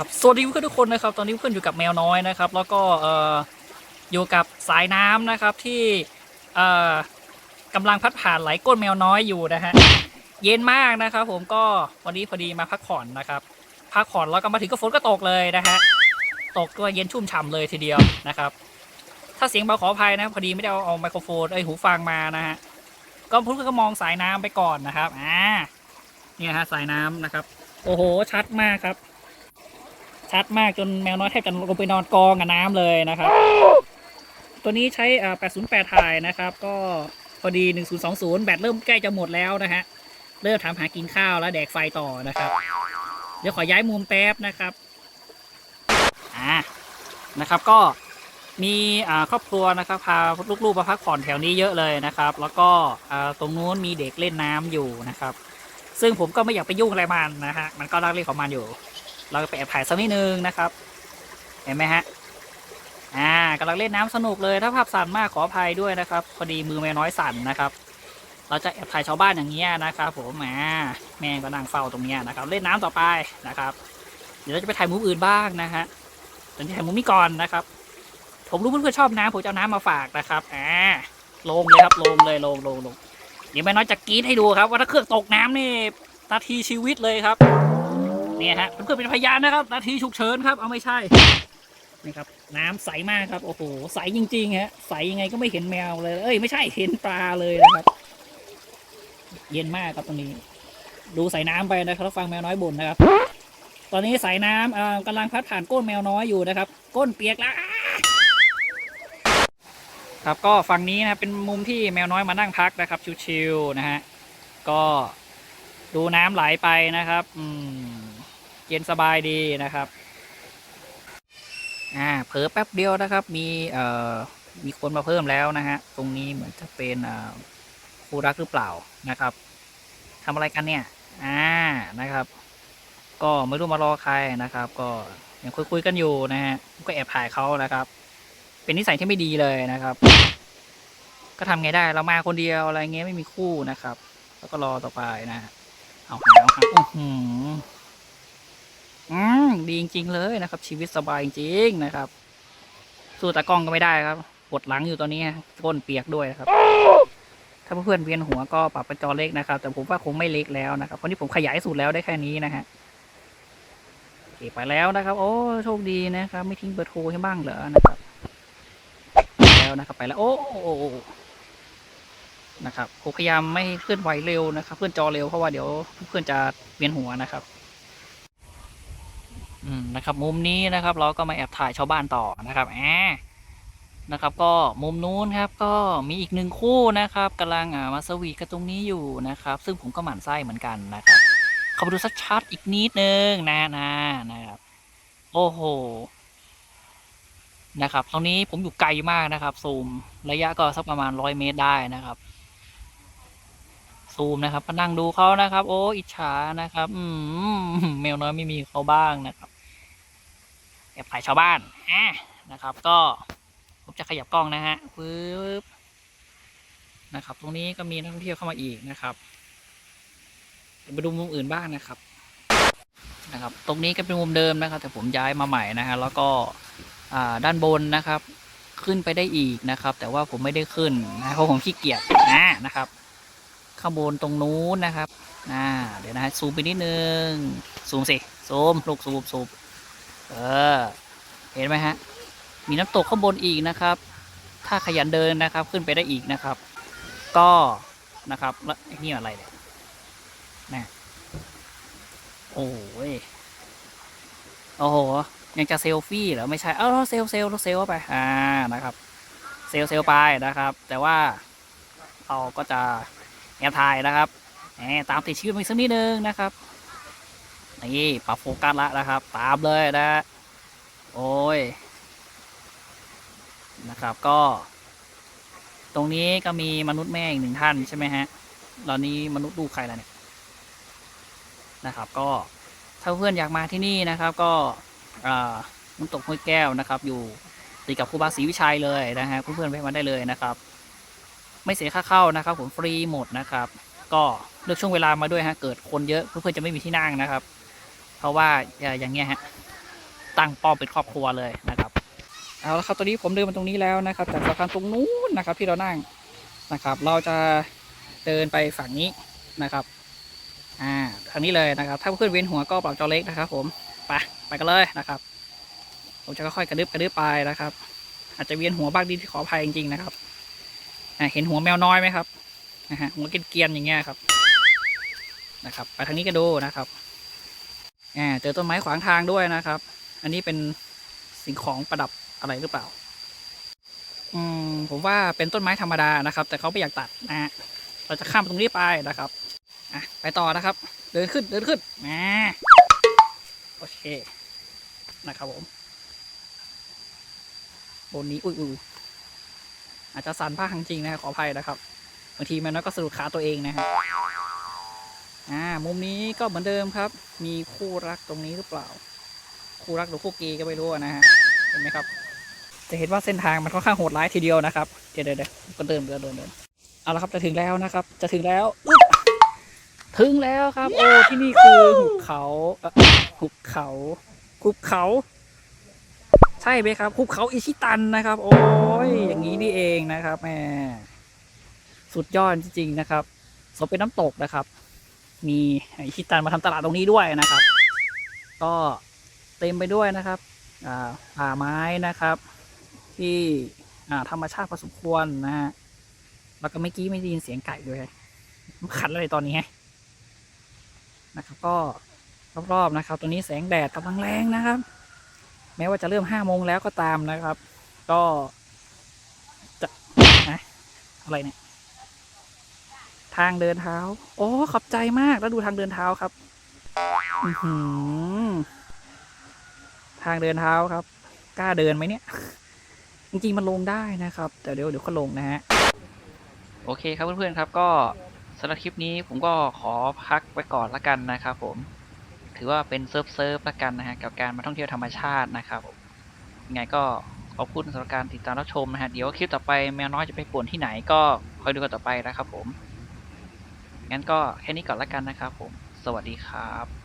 นะครับสวัสดีเพื่อนทุกคนนะครับ ตอนนี้เพื่อนอยู่กับแมวน้อยนะครับ แล้วก็เอ่ออยู่กับสายน้ำนะครับที่เอ่อกำลังพัดผ่านไหลก้นแมวน้อยอยู่นะฮะเย็นมากนะครับ ผมก็วันนี้พอดีมาพักผ่อนนะครับพักผ่อนแล้วก็มาถึงก็ฝนก็ตกเลยนะฮะตกก็เย็นชุ่มฉ่ำเลยทีเดียวนะครับ ถ้าเสียงเบาขออภัยนะพอดีไม่ได้เอาไมโครโฟนไอหูฟังมานะฮะก็เพื่อนก็มองสายน้ำไปก่อนนะครับอ่าเนี่ยฮะสายน้ำนะครับ โอ้โหชัดมากครับ ชัดมากจนแมวน้อยแทบจะลงไปนอนกองกับน้ำเลยนะครับ ตัวนี้ใช้อ่า808ถ่ายนะครับ ก็พอดี 1020 แบตเริ่มใกล้จะหมดแล้วนะฮะ เริ่มทำหากินข้าวแล้วแดกไฟต่อนะครับ เดี๋ยวขอย้ายมุมแป๊บนะครับ อ่า นะครับก็มีอ่าครอบครัวนะครับพาลูกๆมาพักผ่อนแถวนี้เยอะเลยนะครับ แล้วก็อ่าตรงนู้นมีเด็กเล่นน้ำอยู่นะครับ ซึ่งผมก็ไม่อยากไปยุ่งอะไรมันนะฮะมันก็รักเล่นของมันอยู่ เราไปแอบถ่ายสักนิดนึงนะครับ เห็นไหมฮะ อ่ากำลังเล่นน้ำสนุกเลยถ้าภาพสั่นมากขออภัยด้วยนะครับ พอดีมือแม่น้อยสั่นนะครับ เราจะแอบถ่ายชาวบ้านอย่างเงี้ยนะครับผมอ่าแม่ก็นั่งเฝ้าตรงเนี้ยนะครับ เล่นน้ำต่อไปนะครับ เดี๋ยวเราจะไปถ่ายมุมอื่นบ้างนะฮะตอนนี้ถ่ายมุมนี้ก่อนนะครับ ผมรู้เพื่อนๆชอบน้ำผมจะเอาน้ำมาฝากนะครับอ่าลงเลยครับลงเลยลงลงลงเดี๋ยวแม่น้อยจะกรีดให้ดูครับ ว่าถ้าเครื่องตกน้ำนี่นาทีชีวิตเลยครับ เนี่ยฮะเพื่อนๆเป็นพยานนะครับ นาทีฉุกเฉินครับ เอาไม่ใช่นี่ครับ น้ำใสมากครับ โอ้โห ใสจริงๆฮะ ใสยังไงก็ไม่เห็นแมวเลย เอ้ย ไม่ใช่ เห็นปลาเลยนะครับ เย็นมากครับตรงนี้ ดูสายน้ำไปนะครับ ฟังแมวน้อยบ่นนะครับ ตอนนี้สายน้ำเอ่อกำลังพัดผ่านก้นแมวน้อยอยู่นะครับ ก้นเปียกแล้ว ครับ ก็ฝั่งนี้นะเป็นมุมที่แมวน้อยมานั่งพักนะครับ ชิวๆนะฮะ ก็ดูน้ำไหลไปนะครับ อืม เย็นสบายดีนะครับ อ่าเผลอแป๊บเดียวนะครับ มีเอ่อมีคนมาเพิ่มแล้วนะฮะ ตรงนี้เหมือนจะเป็นอ่าคู่รักหรือเปล่านะครับทำอะไรกันเนี่ย อ่านะครับ ก็ไม่รู้มารอใครนะครับ ก็ยังคุยคุยๆกันอยู่นะฮะก็แอบถ่ายเขานะครับ เป็นนิสัยที่ไม่ดีเลยนะครับ ก็ทำไงได้เรามาคนเดียวอะไรเงี้ยไม่มีคู่นะครับ แล้วก็รอต่อไปนะฮะเอาหาเอาหาอื้อหือ อืมดีจริง ๆ เลยนะครับ ชีวิตสบายจริงๆนะครับ สู้ตากล้องก็ไม่ได้ครับปวดหลังอยู่ตอนนี้ก้นเปียกด้วยนะครับ ถ้าเพื่อนเวียนหัวก็ปรับเป็นจอเล็กนะครับ แต่ผมว่าคงไม่เล็กแล้วนะครับเพราะนี่ผมขยายสุดแล้วได้แค่นี้นะฮะโอเคไปแล้วนะครับ โอ้โชคดีนะครับ ไม่ทิ้งเบอร์โทรให้บ้างเหรอนะครับแล้วนะครับ ไปแล้วโอ้นะครับผมพยายามไม่เคลื่อนไหวเร็วนะครับ เพื่อนจอเร็วเพราะว่าเดี๋ยวเพื่อนจะเวียนหัวนะครับ นะครับ มุมนี้นะครับ เราก็มาแอบถ่ายชาวบ้านต่อนะครับแอบนะครับก็มุมนู้นครับก็มีอีกหนึ่งคู่นะครับกำลังอ่ามาสวีทกันตรงนี้อยู่นะครับ ซึ่งผมก็หมั่นไส้เหมือนกันนะครับเข้าไปดูชัดๆอีกนิดนึงนะนะนะครับ โอ้โหนะครับ ตรงนี้ผมอยู่ไกลมากนะครับ ซูมระยะก็สักประมาณร้อยเมตรได้นะครับ ซูมนะครับก็นั่งดูเขานะครับ โอ้อิจฉานะครับ อืมแมวน้อยไม่มีเขาบ้างนะครับแอบถ่ายชาวบ้านอะนะครับ ก็ผมจะขยับกล้องนะฮะปึ๊บนะครับ ตรงนี้ก็มีนักท่องเที่ยวเข้ามาอีกนะครับไปดูมุมอื่นบ้างนะครับนะครับ ตรงนี้ก็เป็นมุมเดิมนะครับ แต่ผมย้ายมาใหม่นะฮะแล้วก็ด้านบนนะครับ ขึ้นไปได้อีกนะครับ แต่ว่าผมไม่ได้ขึ้นนะเพราะผมขี้เกียจนะนะครับ ข้างบนตรงนู้นนะครับ อ่า เดี๋ยวนะฮะซูมไปนิดนึง ซูมสิ ซูม ลูกซูมซูม เออ เห็นไหมฮะ มีน้ำตกข้างบนอีกนะครับ ถ้าขยันเดินนะครับ ขึ้นไปได้อีกนะครับ ก็นะครับ แล้วไอ้นี่อะไรเนี่ยนะโอ้ย โอ้โห ยังจะเซลฟี่เหรอ ไม่ใช่ เออเซลเซลเซลไป อ่า นะครับ เซลเซลไปนะครับ แต่ว่าเราก็จะ แอบถ่ายนะครับแหมตามติดชีวิตมาอีกสักนิดนึงนะครับนี่ปรับโฟกัสละนะครับ ตามเลยนะ โอ้ยนะครับก็ ตรงนี้ก็มีมนุษย์แม่อีกหนึ่งท่านใช่ไหมฮะตอนนี้มนุษย์ดูใครแล้วเนี่ยนะครับ ก็ถ้าเพื่อนอยากมาที่นี่นะครับ ก็อ่าน้ำตกห้วยแก้วนะครับ อยู่ติดกับครูบาศรีวิชัยเลยนะฮะเพื่อนๆไปมาได้เลยนะครับ ไม่เสียค่าเข้านะครับ ผมฟรีหมดนะครับ ก็เลือกช่วงเวลามาด้วยฮะเกิดคนเยอะเพื่อนๆจะไม่มีที่นั่งนะครับ เพราะว่าอย่างเงี้ยฮะตั้งป้อมเป็นครอบครัวเลยนะครับเอาละครับตอนนี้ผมเดินมาตรงนี้แล้วนะครับ จากสะพานตรงนู้นนะครับ ที่เรานั่งนะครับ เราจะเดินไปฝั่งนี้นะครับอ่าทางนี้เลยนะครับ ถ้าเพื่อนเวียนหัวก็ปรับจอเล็กนะครับ ผมไปไปกันเลยนะครับ ผมจะค่อยๆกระดึบกระดึบไปนะครับ อาจจะเวียนหัวบ้างดีที่ขออภัยจริงๆนะครับ เห็นหัวแมวน้อยไหมครับนะฮะหัวเกรียนๆอย่างเงี้ยครับ นะครับไปทางนี้ก็ดูนะครับอ่าเจอต้นไม้ขวางทางด้วยนะครับ อันนี้เป็นสิ่งของประดับอะไรหรือเปล่า อืมผมว่าเป็นต้นไม้ธรรมดานะครับ แต่เขาไม่อยากตัดนะฮะเราจะข้ามตรงนี้ไปนะครับอะไปต่อนะครับ เดินขึ้นเดินขึ้นมาโอเคนะครับผมบนนี้อุ้ยอุ้ย อาจจะสั่นผ้าจริงนะขออภัยนะครับบางทีแมวน้อยก็สะดุดขาตัวเองนะฮะอ่ามุมนี้ก็เหมือนเดิมครับ มีคู่รักตรงนี้หรือเปล่า คู่รักหรือคู่เกย์ก็ไม่รู้นะฮะเห็นไหมครับ จะเห็นว่าเส้นทางมันค่อนข้างโหดร้ายทีเดียวนะครับเดี๋ยวเดี๋ยวเดี๋ยวก็เดินเดินเดินเดินเอาละครับจะถึงแล้วนะครับ จะถึงแล้วถึงแล้วครับ โอ้ที่นี่คือหุบเขาหุบเขาหุบเขา ใช่ไหมครับหุบเขาอิชิตันนะครับ โอ้ ยอย่างนี้นี่เองนะครับแหมสุดยอดจริงๆนะครับสมเป็นน้ำตกนะครับ มีอิชิตันมาทำตลาดตรงนี้ด้วยนะครับ ก็เต็มไปด้วยนะครับอ่าป่าไม้นะครับ ที่ธรรมชาติพอสมควรนะฮะแล้วก็เมื่อกี้ไม่ได้ยินเสียงไก่ด้วยขันอะไรตอนนี้นะครับ ก็รอบๆนะครับ ตัวนี้แสงแดดกำลังแรงนะครับ แม้ว่าจะเริ่มห้าโมงแล้วก็ตามนะครับ ก็ อะไรเนี่ย ทางเดินเท้า โอ้ ขอบใจมาก แล้วดูทางเดินเท้าครับทางเดินเท้าครับ กล้าเดินไหมเนี่ย จริงๆ มันลงได้นะครับ แต่เดี๋ยวเดี๋ยวก็ลงนะฮะ โอเคครับเพื่อนๆครับ ก็สำหรับคลิปนี้ผมก็ขอพักไว้ก่อนละกันนะครับผม ถือว่าเป็นเซิร์ฟเซิร์ฟละกันนะฮะ กับการมาท่องเที่ยวธรรมชาตินะครับผมยังไงก็ อบคุณสำหรับการติดตามรับชมนะฮะ เดี๋ยวคลิปต่อไปแมวน้อยจะไปป่วนที่ไหนก็คอยดูกันต่อไปนะครับผม งั้นก็แค่นี้ก่อนละกันนะครับผม สวัสดีครับ